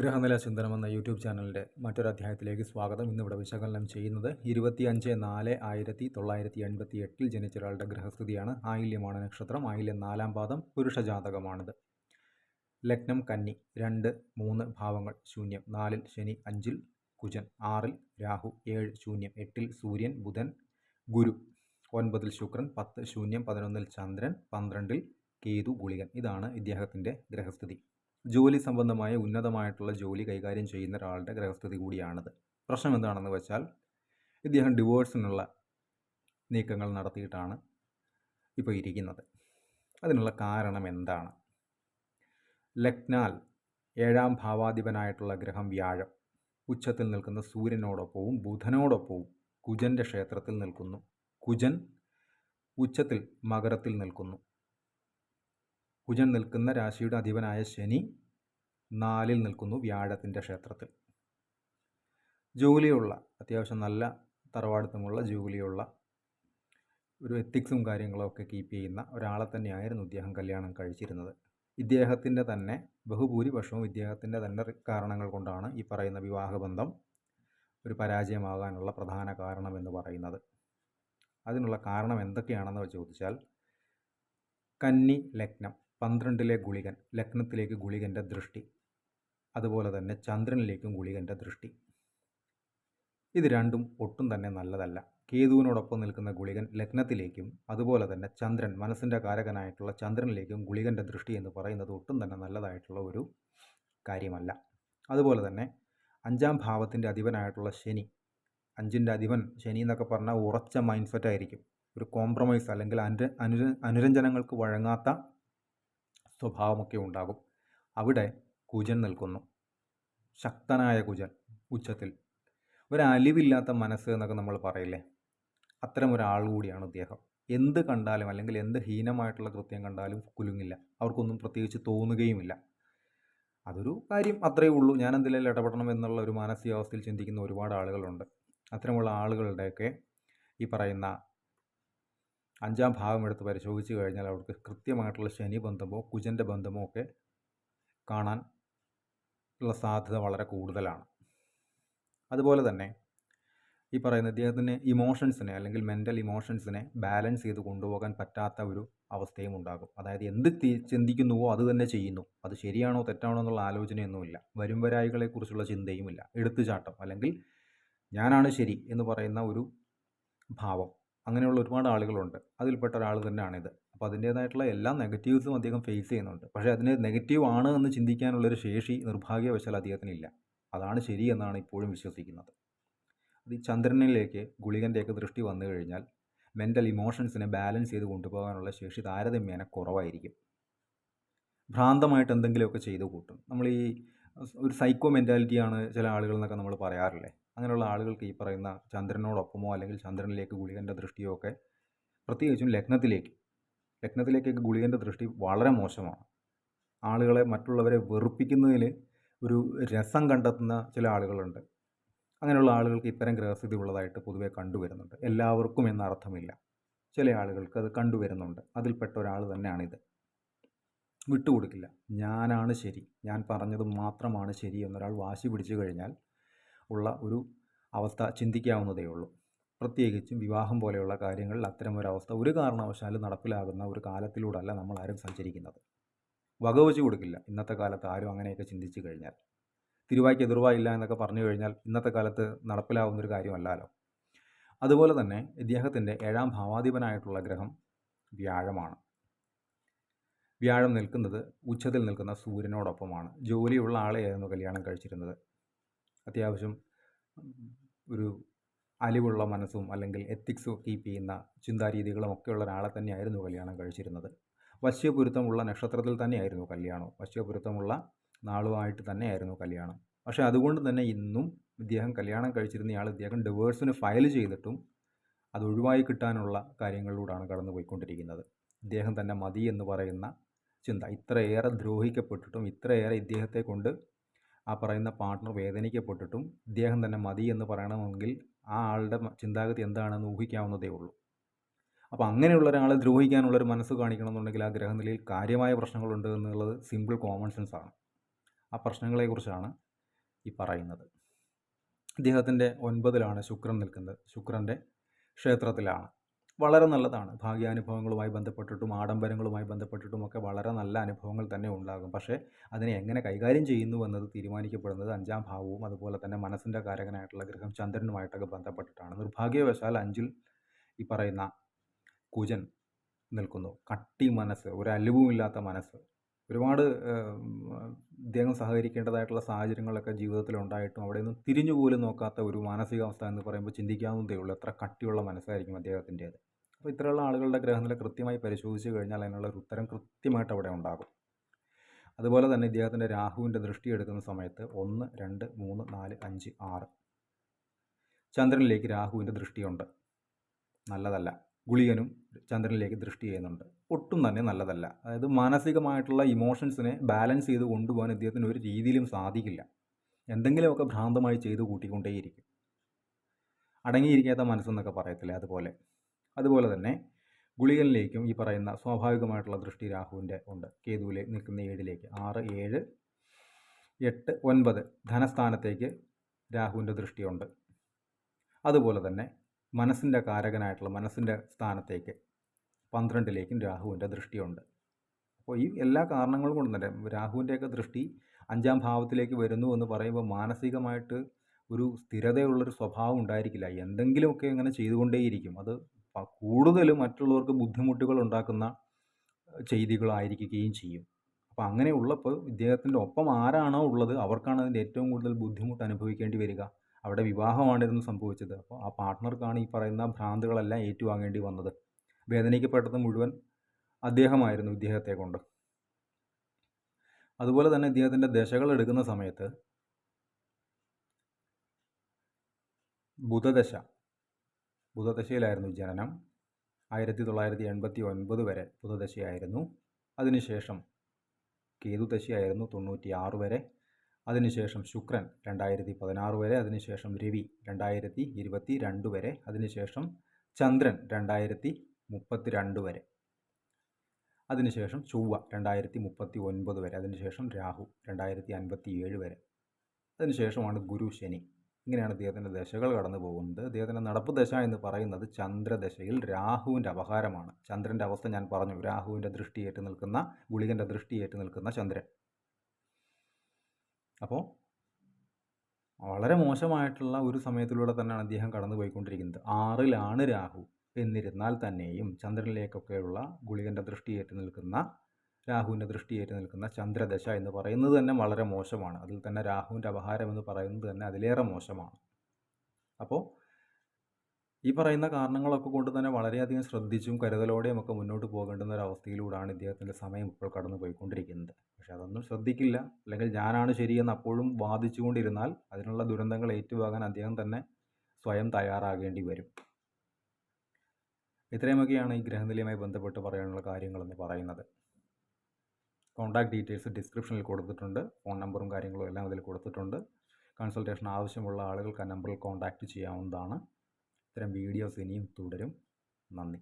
ഗ്രഹനില ചിന്തനം എന്ന യൂട്യൂബ് ചാനലിന്റെ മറ്റൊരു അധ്യായത്തിലേക്ക് സ്വാഗതം. ഇന്നിവിടെ വിശകലനം ചെയ്യുന്നത് ഇരുപത്തി അഞ്ച് നാല് ആയിരത്തി തൊള്ളായിരത്തി എൺപത്തി എട്ടിൽ ജനിച്ച ഒരാളുടെ ഗ്രഹസ്ഥിതിയാണ്. ആയില്യമാണ് നക്ഷത്രം. ആയില്യം നാലാം പാദം പുരുഷ ജാതകമാണിത് ലഗ്നം കന്നി. രണ്ട് മൂന്ന് ഭാവങ്ങൾ ശൂന്യം. നാലിൽ ശനി അഞ്ചിൽ കുജൻ. ആറിൽ രാഹു. ഏഴ് ശൂന്യം. എട്ടിൽ സൂര്യൻ ബുധൻ ഗുരു. ഒൻപതിൽ ശുക്രൻ. പത്ത് ശൂന്യം. പതിനൊന്നിൽ ചന്ദ്രൻ. പന്ത്രണ്ടിൽ കേതു ഗുളികൻ. ഇതാണ് ഇദ്ദേഹത്തിന്റെ ഗ്രഹസ്ഥിതി. ജോലി സംബന്ധമായ ഉന്നതമായിട്ടുള്ള ജോലി കൈകാര്യം ചെയ്യുന്ന ഒരാളുടെ ഗ്രഹസ്ഥിതി കൂടിയാണത്. പ്രശ്നം എന്താണെന്ന് വെച്ചാൽ ഇദ്ദേഹം ഡിവോഴ്സിനുള്ള നീക്കങ്ങൾ നടത്തിയിട്ടാണ് ഇപ്പോൾ ഇരിക്കുന്നത്. അതിനുള്ള കാരണം എന്താണ്? ലക്നാൽ ഏഴാം ഭാവാധിപനായിട്ടുള്ള ഗ്രഹം വ്യാഴം. ഉച്ചത്തിൽ നിൽക്കുന്ന സൂര്യനോടൊപ്പവും ബുധനോടൊപ്പവും കുജന്റെ ക്ഷേത്രത്തിൽ നിൽക്കുന്നു. കുജൻ ഉച്ചത്തിൽ മകരത്തിൽ നിൽക്കുന്നു. കുജൻ നിൽക്കുന്ന രാശിയുടെ അധിപനായ ശനി നാലിൽ നിൽക്കുന്നു വ്യാഴത്തിന്റെ ക്ഷേത്രത്തിൽ. ജോലിയുള്ള അത്യാവശ്യം നല്ല തറവാടിത്തമുള്ള ജോലിയുള്ള ഒരു എത്തിക്സും കാര്യങ്ങളൊക്കെ കീപ്പ് ചെയ്യുന്ന ഒരാളെ തന്നെയായിരുന്നു ഇദ്ദേഹം കല്യാണം കഴിച്ചിരുന്നത്. ഇദ്ദേഹത്തിന്റെ തന്നെ ബഹുഭൂരിപക്ഷവും ഇദ്ദേഹത്തിന്റെ തന്നെ കാരണങ്ങൾ കൊണ്ടാണ് ഈ പറയുന്ന വിവാഹബന്ധം ഒരു പരാജയമാകാനുള്ള പ്രധാന കാരണം എന്ന് പറയുന്നത്. അതിനുള്ള കാരണം എന്തൊക്കെയാണെന്ന് ചോദിച്ചാൽ കന്നി ലഗ്നം പന്ത്രണ്ടിലെ ഗുളികൻ ലഗ്നത്തിലേക്ക് ഗുളികന്റെ ദൃഷ്ടി. അതുപോലെ തന്നെ ചന്ദ്രനിലേക്കും ഗുളികന്റെ ദൃഷ്ടി. ഇത് രണ്ടും ഒട്ടും തന്നെ നല്ലതല്ല. കേതുവിനോടൊപ്പം നിൽക്കുന്ന ഗുളികൻ ലഗ്നത്തിലേക്കും അതുപോലെ തന്നെ ചന്ദ്രൻ മനസ്സിന്റെ കാരകനായിട്ടുള്ള ചന്ദ്രനിലേക്കും ഗുളികന്റെ ദൃഷ്ടി എന്ന് പറയുന്നത് ഒട്ടും തന്നെ നല്ലതായിട്ടുള്ള ഒരു കാര്യമല്ല. അതുപോലെ തന്നെ അഞ്ചാം ഭാവത്തിന്റെ അധിപനായിട്ടുള്ള ശനി അഞ്ചിന്റെ അധിപൻ ശനി എന്നൊക്കെ പറഞ്ഞാൽ ഉറച്ച മൈൻഡ് സെറ്റ് ആയിരിക്കും. ഒരു കോംപ്രമൈസ് അല്ലെങ്കിൽ അനുര അനുരഞ്ജനങ്ങൾക്ക് വഴങ്ങാത്ത സ്വഭാവമൊക്കെ ഉണ്ടാകും. അവിടെ കുജൻ നിൽക്കുന്നു. ശക്തനായ കുജൻ ഉച്ചത്തിൽ. ഒരലിവില്ലാത്ത മനസ്സ് എന്നൊക്കെ നമ്മൾ പറയില്ലേ? അത്തരം ഒരാൾ കൂടിയാണ് ഇദ്ദേഹം. എന്ത് കണ്ടാലും അല്ലെങ്കിൽ എന്ത് ഹീനമായിട്ടുള്ള കൃത്യം കണ്ടാലും കുലുങ്ങില്ല. അവർക്കൊന്നും പ്രത്യേകിച്ച് തോന്നുകയുമില്ല. അതൊരു കാര്യം അത്രയേ ഉള്ളൂ. ഞാൻ എന്തിലെങ്കിലും ഇടപെടണം എന്നുള്ള ഒരു മാനസികാവസ്ഥയിൽ ചിന്തിക്കുന്ന ഒരുപാട് ആളുകളുണ്ട്. അത്തരമുള്ള ആളുകളുടെയൊക്കെ ഈ പറയുന്ന അഞ്ചാം ഭാഗം എടുത്ത് പരിശോധിച്ച് കഴിഞ്ഞാൽ അവർക്ക് കൃത്യമായിട്ടുള്ള ശനി ബന്ധമോ കുജന്റെ ബന്ധമോ ഒക്കെ കാണാൻ ഉള്ള സാധ്യത വളരെ കൂടുതലാണ്. അതുപോലെ തന്നെ ഈ പറയുന്ന ഇദ്ദേഹത്തിന് ഇമോഷൻസിനെ അല്ലെങ്കിൽ മെന്റൽ ഇമോഷൻസിനെ ബാലൻസ് ചെയ്ത് കൊണ്ടുപോകാൻ പറ്റാത്ത ഒരു അവസ്ഥയും ഉണ്ടാകും. അതായത് എന്ത് ചിന്തിക്കുന്നുവോ അത് തന്നെ ചെയ്യുന്നു. അത് ശരിയാണോ തെറ്റാണോ എന്നുള്ള ആലോചനയൊന്നുമില്ല. വരും വരായികളെക്കുറിച്ചുള്ള ചിന്തയുമില്ല. എടുത്തുചാട്ടം. അല്ലെങ്കിൽ ഞാനാണ് ശരി എന്ന് പറയുന്ന ഒരു ഭാവം. അങ്ങനെയുള്ള ഒരുപാട് ആളുകളുണ്ട്. അതിൽപ്പെട്ട ഒരാൾ തന്നെയാണിത്. അപ്പോൾ അതിന്റേതായിട്ടുള്ള എല്ലാ നെഗറ്റീവ്സും അദ്ദേഹം ഫേസ് ചെയ്യുന്നുണ്ട്. പക്ഷേ അതിനെ നെഗറ്റീവ് ആണ് എന്ന് ചിന്തിക്കാനുള്ളൊരു ശേഷി നിർഭാഗ്യവശാൽ അദ്ദേഹത്തിനില്ല. അതാണ് ശരി എന്നാണ് ഇപ്പോഴും വിശ്വസിക്കുന്നത്. അത് ഈ ചന്ദ്രനിലേക്ക് ഗുളികന്റെയൊക്കെ ദൃഷ്ടി വന്നു കഴിഞ്ഞാൽ മെന്റൽ ഇമോഷൻസിനെ ബാലൻസ് ചെയ്ത് കൊണ്ടുപോകാനുള്ള ശേഷി താരതമ്യേന കുറവായിരിക്കും. ഭ്രാന്തമായിട്ട് എന്തെങ്കിലുമൊക്കെ ചെയ്തു കൂട്ടും. നമ്മൾ ഈ ഒരു സൈക്കോ മെന്റാലിറ്റിയാണ് ചില ആളുകൾ എന്നൊക്കെ നമ്മൾ പറയാറില്ലേ? അങ്ങനെയുള്ള ആളുകൾക്ക് ഈ പറയുന്ന ചന്ദ്രനോടൊപ്പമോ അല്ലെങ്കിൽ ചന്ദ്രനിലേക്ക് ഗുളികന്റെ ദൃഷ്ടിയോ ഒക്കെ പ്രത്യേകിച്ചും ലഗ്നത്തിലേക്ക്. ലഗ്നത്തിലേക്കൊക്കെ ഗുളികന്റെ ദൃഷ്ടി വളരെ മോശമാണ്. ആളുകളെ മറ്റുള്ളവരെ വെറുപ്പിക്കുന്നതിൽ ഒരു രസം കണ്ടെത്തുന്ന ചില ആളുകളുണ്ട്. അങ്ങനെയുള്ള ആളുകൾക്ക് ഇത്തരം ഗ്രഹസ്ഥിതി ഉള്ളതായിട്ട് പൊതുവെ കണ്ടുവരുന്നുണ്ട്. എല്ലാവർക്കും എന്നർത്ഥമില്ല ചില ആളുകൾക്ക് അത് കണ്ടുവരുന്നുണ്ട്. അതിൽപ്പെട്ട ഒരാൾ തന്നെയാണിത്. വിട്ടുകൊടുക്കില്ല. ഞാനാണ് ശരി. ഞാൻ പറഞ്ഞത് മാത്രമാണ് ശരി എന്നൊരാൾ വാശി പിടിച്ചു കഴിഞ്ഞാൽ ഉള്ള ഒരു അവസ്ഥ ചിന്തിക്കാവുന്നതേ ഉള്ളൂ. പ്രത്യേകിച്ചും വിവാഹം പോലെയുള്ള കാര്യങ്ങളിൽ അത്തരം ഒരു അവസ്ഥ ഒരു കാരണവശാലും നടപ്പിലാകുന്ന ഒരു കാലത്തിലൂടെയല്ല നമ്മൾ ആരും സഞ്ചരിക്കുന്നത്. വകവച്ച് കൊടുക്കില്ല. ഇന്നത്തെ കാലത്ത് ആരും അങ്ങനെയൊക്കെ ചിന്തിച്ചു കഴിഞ്ഞാൽ. തിരുവായ്ക്ക് എതിർവായില്ല എന്നൊക്കെ പറഞ്ഞു കഴിഞ്ഞാൽ ഇന്നത്തെ കാലത്ത് നടപ്പിലാവുന്ന ഒരു കാര്യമല്ലല്ലോ. അതുപോലെ തന്നെ ഇദ്ദേഹത്തിന്റെ ഏഴാം ഭാവാധിപനായിട്ടുള്ള ഗ്രഹം വ്യാഴമാണ്. വ്യാഴം നിൽക്കുന്നത് ഉച്ചത്തിൽ നിൽക്കുന്ന സൂര്യനോടൊപ്പമാണ്. ജോലിയുള്ള ആളെയായിരുന്നു കല്യാണം കഴിച്ചിരുന്നത്. അത്യാവശ്യം ഒരു അലിവുള്ള മനസ്സും അല്ലെങ്കിൽ എത്തിക്സും കീപ്പ് ചെയ്യുന്ന ചിന്താരീതികളും ഒക്കെയുള്ള ഒരാളെ തന്നെയായിരുന്നു കല്യാണം കഴിച്ചിരുന്നത്. വശ്യപുരുത്തമുള്ള നക്ഷത്രത്തിൽ തന്നെയായിരുന്നു കല്യാണം. വശ്യപുരുത്തമുള്ള നാളുമായിട്ട് തന്നെയായിരുന്നു കല്യാണം. പക്ഷേ അതുകൊണ്ട് തന്നെ ഇന്നും ഇദ്ദേഹം കല്യാണം കഴിച്ചിരുന്നയാൾ ഇദ്ദേഹം ഡിവേഴ്സിന് ഫയൽ ചെയ്തിട്ടും അത് ഒഴിവായി കിട്ടാനുള്ള കാര്യങ്ങളിലൂടെയാണ് കടന്നു പോയിക്കൊണ്ടിരിക്കുന്നത് ഇദ്ദേഹം തന്നെ മതി എന്ന് പറയുന്ന ചിന്ത ഇത്രയേറെ ദ്രോഹിക്കപ്പെട്ടിട്ടും ഇത്രയേറെ ഇദ്ദേഹത്തെ കൊണ്ട് ആ പറയുന്ന പാർട്ട്ണർ വേദനിക്കപ്പെട്ടിട്ടും ഇദ്ദേഹം തന്നെ മതി എന്ന് പറയണമെങ്കിൽ ആ ആളുടെ ചിന്താഗതി എന്താണെന്ന് ഊഹിക്കാവുന്നതേ ഉള്ളൂ. അപ്പോൾ അങ്ങനെയുള്ള ഒരാളെ ദ്രോഹിക്കാനുള്ളൊരു മനസ്സ് കാണിക്കണമെന്നുണ്ടെങ്കിൽ ആ ഗ്രഹനിലയിൽ കാര്യമായ പ്രശ്നങ്ങളുണ്ട് എന്നുള്ളത് സിമ്പിൾ കോമൺ സെൻസ് ആണ്. ആ പ്രശ്നങ്ങളെക്കുറിച്ചാണ് ഈ പറയുന്നത്. ഇദ്ദേഹത്തിന്റെ ഒൻപതിലാണ് ശുക്രൻ നിൽക്കുന്നത്. ശുക്രന്റെ ക്ഷേത്രത്തിലാണ്. വളരെ നല്ലതാണ്. ഭാഗ്യാനുഭവങ്ങളുമായി ബന്ധപ്പെട്ടിട്ടും ആഡംബരങ്ങളുമായി ബന്ധപ്പെട്ടിട്ടും ഒക്കെ വളരെ നല്ല അനുഭവങ്ങൾ തന്നെ ഉണ്ടാകും. പക്ഷേ അതിനെ എങ്ങനെ കൈകാര്യം ചെയ്യുന്നു എന്നത് തീരുമാനിക്കപ്പെടുന്നത് അഞ്ചാം ഭാവവും അതുപോലെ തന്നെ മനസ്സിന്റെ കാരകനായിട്ടുള്ള ഗ്രഹം ചന്ദ്രനുമായിട്ടൊക്കെ ബന്ധപ്പെട്ടിട്ടാണ്. നിർഭാഗ്യവശാൽ അഞ്ചിൽ ഈ പറയുന്ന കുജൻ നിൽക്കുന്നു. കട്ടി മനസ്സ് ഒരു അലിവുമില്ലാത്ത മനസ്സ്. ഒരുപാട് ഇദ്ദേഹം സഹകരിക്കേണ്ടതായിട്ടുള്ള സാഹചര്യങ്ങളൊക്കെ ജീവിതത്തിൽ ഉണ്ടായിട്ടും അവിടെ നിന്ന് തിരിഞ്ഞു പോലും നോക്കാത്ത ഒരു മാനസികാവസ്ഥ എന്ന് പറയുമ്പോൾ ചിന്തിക്കാവുന്നതേ ഉള്ളൂ എത്ര കട്ടിയുള്ള മനസ്സായിരിക്കും അദ്ദേഹത്തിന്റേത്. അപ്പോൾ ഇത്തരമുള്ള ആളുകളുടെ ഗ്രഹനില കൃത്യമായി പരിശോധിച്ച് കഴിഞ്ഞാൽ അതിനുള്ള ഉത്തരം കൃത്യമായിട്ട് അവിടെ ഉണ്ടാകും. അതുപോലെ തന്നെ ഇദ്ദേഹത്തിന്റെ രാഹുവിന്റെ ദൃഷ്ടി എടുക്കുന്ന സമയത്ത് ഒന്ന് രണ്ട് മൂന്ന് നാല് അഞ്ച് ആറ്. ചന്ദ്രനിലേക്ക് രാഹുവിന്റെ ദൃഷ്ടിയുണ്ട്. നല്ലതല്ല. ഗുളികനും ചന്ദ്രനിലേക്ക് ദൃഷ്ടി ചെയ്യുന്നുണ്ട്. ഒട്ടും തന്നെ നല്ലതല്ല. അതായത് മാനസികമായിട്ടുള്ള ഇമോഷൻസിനെ ബാലൻസ് ചെയ്ത് കൊണ്ടുപോകാൻ ഇദ്ദേഹത്തിന് ഒരു രീതിയിലും സാധിക്കില്ല. എന്തെങ്കിലുമൊക്കെ ഭ്രാന്തമായി ചെയ്ത് കൂട്ടിക്കൊണ്ടേയിരിക്കും. അടങ്ങിയിരിക്കാത്ത മനസ്സെന്നൊക്കെ പറയത്തില്ലേ അതുപോലെ. അതുപോലെ തന്നെ ഗുളികനിലേക്കും ഈ പറയുന്ന സ്വാഭാവികമായിട്ടുള്ള ദൃഷ്ടി രാഹുവിന്റെ ഉണ്ട്. കേതുവിലെ നിൽക്കുന്ന ഏഴിലേക്ക് ആറ് ഏഴ് എട്ട് ഒൻപത് ധനസ്ഥാനത്തേക്ക് രാഹുവിന്റെ ദൃഷ്ടിയുണ്ട്. അതുപോലെ തന്നെ മനസ്സിന്റെ കാരകനായിട്ടുള്ള മനസ്സിന്റെ സ്ഥാനത്തേക്ക് പന്ത്രണ്ടിലേക്കും രാഹുവിന്റെ ദൃഷ്ടിയുണ്ട്. അപ്പോൾ ഈ എല്ലാ കാരണങ്ങളും കൊണ്ട് തന്നെ രാഹുവിന്റെയൊക്കെ ദൃഷ്ടി അഞ്ചാം ഭാവത്തിലേക്ക് വരുന്നു എന്ന് പറയുമ്പോൾ മാനസികമായിട്ട് ഒരു സ്ഥിരതയുള്ളൊരു സ്വഭാവം ഉണ്ടായിരിക്കില്ല. എന്തെങ്കിലുമൊക്കെ ഇങ്ങനെ ചെയ്തുകൊണ്ടേയിരിക്കും. അത് കൂടുതലും മറ്റുള്ളവർക്ക് ബുദ്ധിമുട്ടുകൾ ഉണ്ടാക്കുന്ന ചെയ്തികളായിരിക്കുകയും ചെയ്യും. അപ്പോൾ അങ്ങനെ ഉള്ളപ്പോൾ ഇദ്ദേഹത്തിന്റെ ഒപ്പം ആരാണോ ഉള്ളത് അവർക്കാണ് അതിന്റെ ഏറ്റവും കൂടുതൽ ബുദ്ധിമുട്ട് അനുഭവിക്കേണ്ടി വരിക. അവിടെ വിവാഹമാണിരുന്നു സംഭവിച്ചത്. അപ്പോൾ ആ പാർട്ട്ണർക്കാണ് ഈ പറയുന്ന ഭ്രാന്തുകളെല്ലാം ഏറ്റുവാങ്ങേണ്ടി വന്നത്. വേദനിക്കപ്പെട്ടത് മുഴുവൻ അദ്ദേഹമായിരുന്നു ഇദ്ദേഹത്തെ കൊണ്ട്. അതുപോലെ തന്നെ ഇദ്ദേഹത്തിന്റെ ദശകൾ എടുക്കുന്ന സമയത്ത് ബുധദശ ബുധദശയിലായിരുന്നു ജനനം. ആയിരത്തി തൊള്ളായിരത്തി എൺപത്തി ഒൻപത് വരെ ബുധദശയായിരുന്നു അതിനുശേഷം കേതുദശയായിരുന്നു തൊണ്ണൂറ്റി ആറ് വരെ. അതിനുശേഷം ശുക്രൻ രണ്ടായിരത്തി പതിനാറ് വരെ. അതിനുശേഷം രവി രണ്ടായിരത്തി ഇരുപത്തി രണ്ട് വരെ. അതിനുശേഷം ചന്ദ്രൻ രണ്ടായിരത്തി മുപ്പത്തി രണ്ട് വരെ. അതിനുശേഷം ചൊവ്വ രണ്ടായിരത്തി മുപ്പത്തി ഒൻപത് വരെ. അതിനുശേഷം രാഹു രണ്ടായിരത്തി അൻപത്തി ഏഴ് വരെ. അതിനുശേഷമാണ് ഗുരു ശനി. ഇങ്ങനെയാണ് അദ്ദേഹത്തിന്റെ ദശകൾ കടന്നു പോകുന്നത്. അദ്ദേഹത്തിന്റെ നടപ്പ് ദശ എന്ന് പറയുന്നത് ചന്ദ്രദശയിൽ രാഹുവിന്റെ അപഹാരമാണ്. ചന്ദ്രന്റെ അവസ്ഥ ഞാൻ പറഞ്ഞു. രാഹുവിന്റെ ദൃഷ്ടിയേറ്റ് നിൽക്കുന്ന ഗുളികന്റെ ദൃഷ്ടിയേറ്റ് നിൽക്കുന്ന ചന്ദ്രൻ. അപ്പോൾ വളരെ മോശമായിട്ടുള്ള ഒരു സമയത്തിലൂടെ തന്നെയാണ് അദ്ദേഹം കടന്നു പോയിക്കൊണ്ടിരിക്കുന്നത്. ആറിലാണ് രാഹു. എന്നിരുന്നാൽ തന്നെയും ചന്ദ്രനിലേക്കൊക്കെയുള്ള ഗുളികന്റെ ദൃഷ്ടിയേറ്റ് നിൽക്കുന്ന രാഹുവിന്റെ ദൃഷ്ടിയേറ്റ് നിൽക്കുന്ന ചന്ദ്രദശ എന്ന് പറയുന്നത് തന്നെ വളരെ മോശമാണ്. അതിൽ തന്നെ രാഹുവിന്റെ അപഹാരം എന്ന് പറയുന്നത് തന്നെ അതിലേറെ മോശമാണ്. അപ്പോൾ ഈ പറയുന്ന കാരണങ്ങളൊക്കെ കൊണ്ട് തന്നെ വളരെയധികം ശ്രദ്ധിച്ചും കരുതലോടെയും ഒക്കെ മുന്നോട്ട് പോകേണ്ടുന്ന ഒരു അവസ്ഥയിലൂടെയാണ് ഇദ്ദേഹത്തിന്റെ സമയം ഇപ്പോൾ കടന്നു പോയിക്കൊണ്ടിരിക്കുന്നത് പക്ഷെ അതൊന്നും ശ്രദ്ധിക്കില്ല. അല്ലെങ്കിൽ ഞാനാണ് ശരിയെന്ന് അപ്പോഴും വാദിച്ചുകൊണ്ടിരുന്നാൽ അതിനുള്ള ദുരന്തങ്ങൾ ഏറ്റുവാങ്ങാൻ അദ്ദേഹം തന്നെ സ്വയം തയ്യാറാകേണ്ടി വരും. ഇത്രയുമൊക്കെയാണ് ഈ ഗ്രഹനിലയുമായി ബന്ധപ്പെട്ട് പറയാനുള്ള കാര്യങ്ങളെന്ന് പറയുന്നത്. കോൺടാക്ട് ഡീറ്റെയിൽസ് ഡിസ്ക്രിപ്ഷനിൽ കൊടുത്തിട്ടുണ്ട്. ഫോൺ നമ്പറും കാര്യങ്ങളും എല്ലാം അതിൽ കൊടുത്തിട്ടുണ്ട്. കൺസൾട്ടേഷൻ ആവശ്യമുള്ള ആളുകൾക്ക് ആ നമ്പറിൽ കോൺടാക്റ്റ് ചെയ്യാവുന്നതാണ്. ഇത്തരം വീഡിയോസ് ഇനിയും തുടരും. നന്ദി.